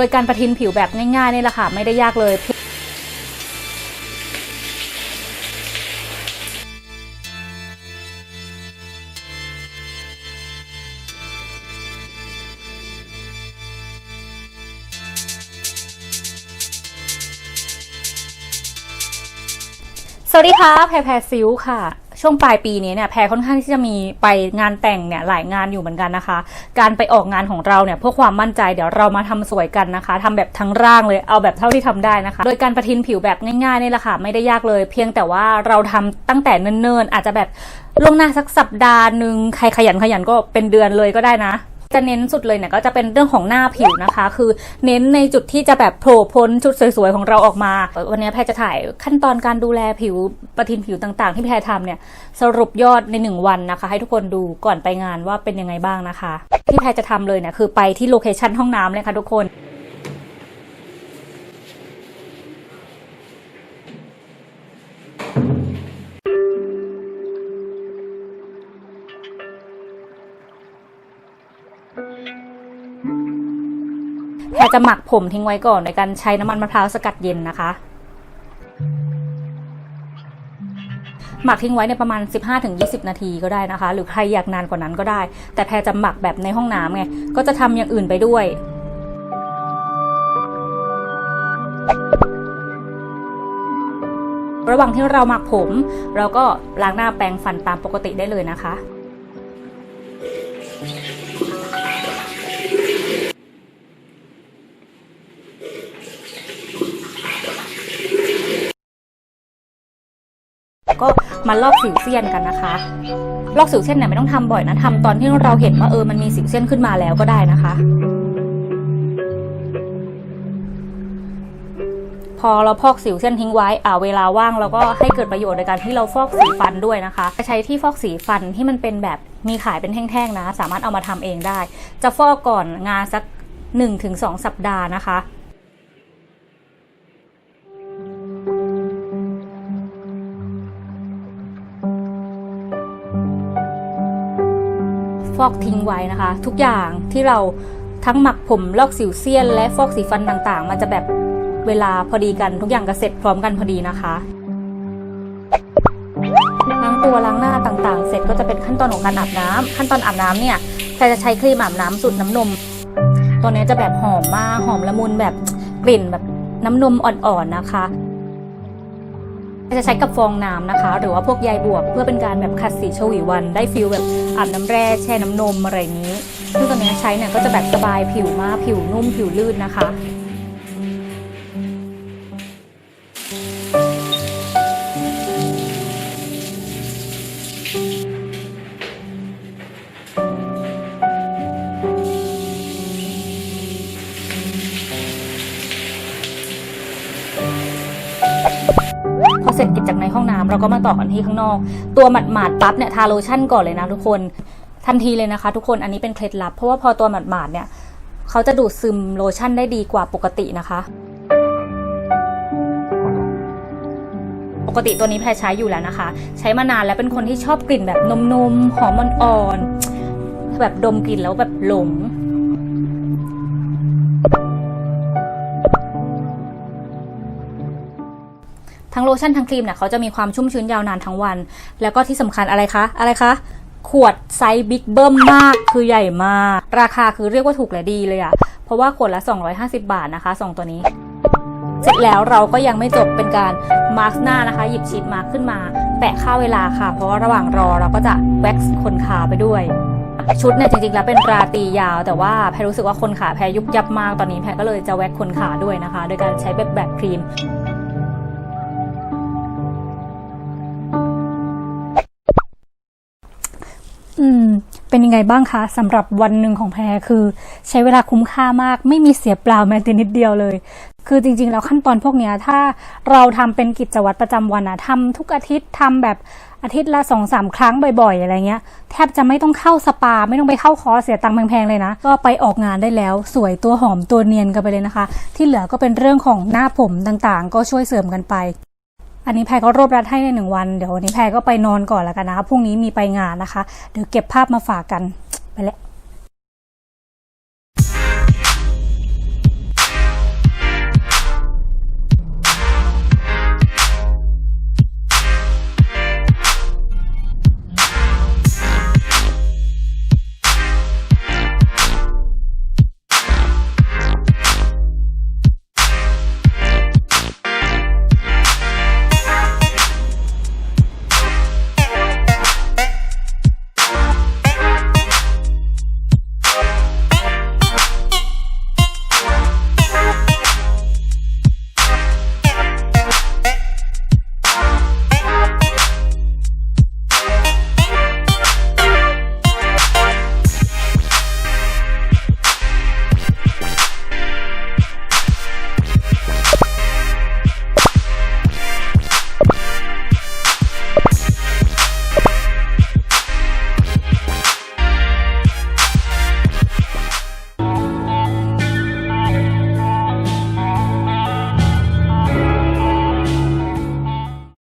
โดยการประทินผิวแบบง่ายๆนี่แหละค่ะ ไม่ได้ยากเลยสวัสดีค่ะแพรแพรซิลค่ะ ช่วงปลายปีนี้เนี่ยแพรค่อนข้างที่จะมีไปงานแต่งเนี่ยหลายงานอยู่เหมือนกันนะคะ การไปออกงานของเราเนี่ยเพื่อความมั่นใจเดี๋ยวเรามาทำสวยกันนะคะทำแบบทั้งร่างเลยเอาแบบเท่าที่ทำได้นะคะ โดยการประทินผิวแบบง่ายๆนี่แหละค่ะไม่ได้ยากเลย เพียงแต่ว่าเราทำตั้งแต่เนิ่นๆอาจจะแบบล่วงหน้าสักสัปดาห์หนึ่งใครขยันขยันก็เป็นเดือนเลยก็ได้นะ จะเน้นสุดเลยเนี่ยก็จะเป็นเรื่องของหน้าผิวนะคะ คือเน้นในจุดที่จะแบบโผล่พ้นชุดสวยๆของเราออกมา วันนี้แพรจะถ่ายขั้นตอนการดูแลผิวประทินผิวต่างๆ ที่แพรทำเนี่ยสรุปยอดในหนึ่งวันนะคะ ให้ทุกคนดูก่อนไปงานว่าเป็นยังไงบ้างนะคะ ที่แพรจะทำเลยเนี่ยคือไปที่โลเคชั่นห้องน้ำเลยค่ะทุกคน แพรจะหมักผมทิ้งไว้ก่อนในการใช้น้ำมันมะพร้าวสกัดเย็นนะคะ หมักทิ้งไว้ในประมาณ 15-20 นาทีก็ได้นะคะ หรือใครอยากนานกว่านั้นก็ได้ แต่แพรจะหมักแบบในห้องน้ำไงก็จะทำอย่างอื่นไปด้วยระหว่างที่เราหมักผม เราก็ล้างหน้าแปรงฟันตามปกติได้เลยนะคะ ก็มาลอกสิวเซียนกันนะคะ ลอกสิวเซียนเนี่ยไม่ต้องทำบ่อยนะทำตอนที่เราเห็นว่าเออมันมีสิวเซียนขึ้นมาแล้วก็ได้นะคะ พอเราพอกสิวเส้นทิ้งไว้อ่าเวลาว่างเราก็ให้เกิดประโยชน์ในการที่เราฟอกสีฟันด้วยนะคะใช้ที่ฟอกสีฟันที่มันเป็นแบบมีขายเป็นแท่งๆนะ สามารถเอามาทำเองได้ จะฟอกก่อนงานสัก 1-2 สัปดาห์นะคะ ฟอกทิ้งไว้นะคะ ทุกอย่างที่เราทั้งหมักผมลอกสิวเซียน และฟอกสีฟันต่างๆ มันจะแบบเวลาพอดีกันทุกอย่างก็เสร็จพร้อมกันพอดีนะคะล้างตัวล้างหน้าต่างๆ เสร็จก็จะเป็นขั้นตอนของการอาบน้ำขั้นตอนอาบน้ำเนี่ยแพรจะใช้ครีมอาบน้ำสูตรน้ำนม ตัวนี้จะแบบหอมมากหอมละมุนแบบกลิ่นแบบน้ำนมอ่อนๆนะคะ จะใช้กับฟองน้ำนะคะ หรือว่าพวกใยบวบเพื่อเป็นการแบบขัดสีชวีวัน ได้ฟิลแบบอาบน้ำแร่แช่น้ำนมอะไรอย่างนี้ซึ่งตัวนี้ใช้เนี่ยก็จะแบบสบายผิวมากผิวนุ่มผิวลื่นนะคะ เสร็จกิจจากในห้องน้ำเราก็มาต่อกันที่ข้างนอก ตัวหมาดๆปั๊บเนี่ยทาโลชั่นก่อนเลยนะทุกคนทันทีเลยนะคะ ทุกคนอันนี้เป็นเคล็ดลับ เพราะว่าพอตัวหมาดๆเนี่ยเขาจะดูดซึมโลชั่นได้ดีกว่าปกตินะคะปกติตัวนี้แพรใช้อยู่แล้วนะคะ ใช้มานานแล้วเป็นคนที่ชอบกลิ่นแบบนมๆหอมอ่อนๆแบบดมกลิ่นแล้วแบบหลง ทั้งโลชั่นทั้งครีมเนี่ยเขาจะมีความชุ่มชื้นยาวนานทั้งวัน แล้วก็ที่สำคัญอะไรคะอะไรคะขวดไซส์บิ๊กเบิ้มมากคือใหญ่มาก ราคาคือเรียกว่าถูกและดีเลยอะเพราะว่าขวดละ 250 บาทนะคะสองตัวนี้ เสร็จแล้วเราก็ยังไม่จบเป็นการมาร์กหน้านะคะ หยิบชีทมาร์กขึ้นมา แปะค่าเวลาค่ะ เพราะว่าระหว่างรอเราก็จะแว็กซ์ขนขาไปด้วย ชุดเนี่ยจริงๆแล้วเป็นราตรียาว แต่ว่าแพรรู้สึกว่าคนขาแพรยุบยับมากตอนนี้แพรก็เลยจะแว็กขนขาด้วยนะคะ โดยการใช้แบบแบบครีม อืม เป็นยังไงบ้างคะสำหรับวันหนึ่งของแพรคือ ใช้เวลาคุ้มค่ามาก ไม่มีเสียเปล่าแม้แต่นิดเดียวเลย คือจริง ๆ แล้วขั้นตอนพวกเนี้ยถ้าเราทำเป็นกิจวัตรประจำวันอะทำทุกอาทิตย์ทำแบบอาทิตย์ละสองสามครั้งบ่อยๆ อะไรเงี้ย แทบจะไม่ต้องเข้าสปา ไม่ต้องไปเข้าคอเสียตังค์แพงๆ เลยนะ ก็ไปออกงานได้แล้ว สวยตัวหอมตัวเนียนกันไปเลยนะคะ ที่เหลือก็เป็นเรื่องของหน้าผมต่างๆ ก็ช่วยเสริมกันไป อันนี้แพรก็รวบรัดให้ในหนึ่งวัน เดี๋ยววันนี้แพรก็ไปนอนก่อนแล้วกันนะคะพรุ่งนี้มีไปงานนะคะ เดี๋ยวเก็บภาพมาฝากกันไปแล้ว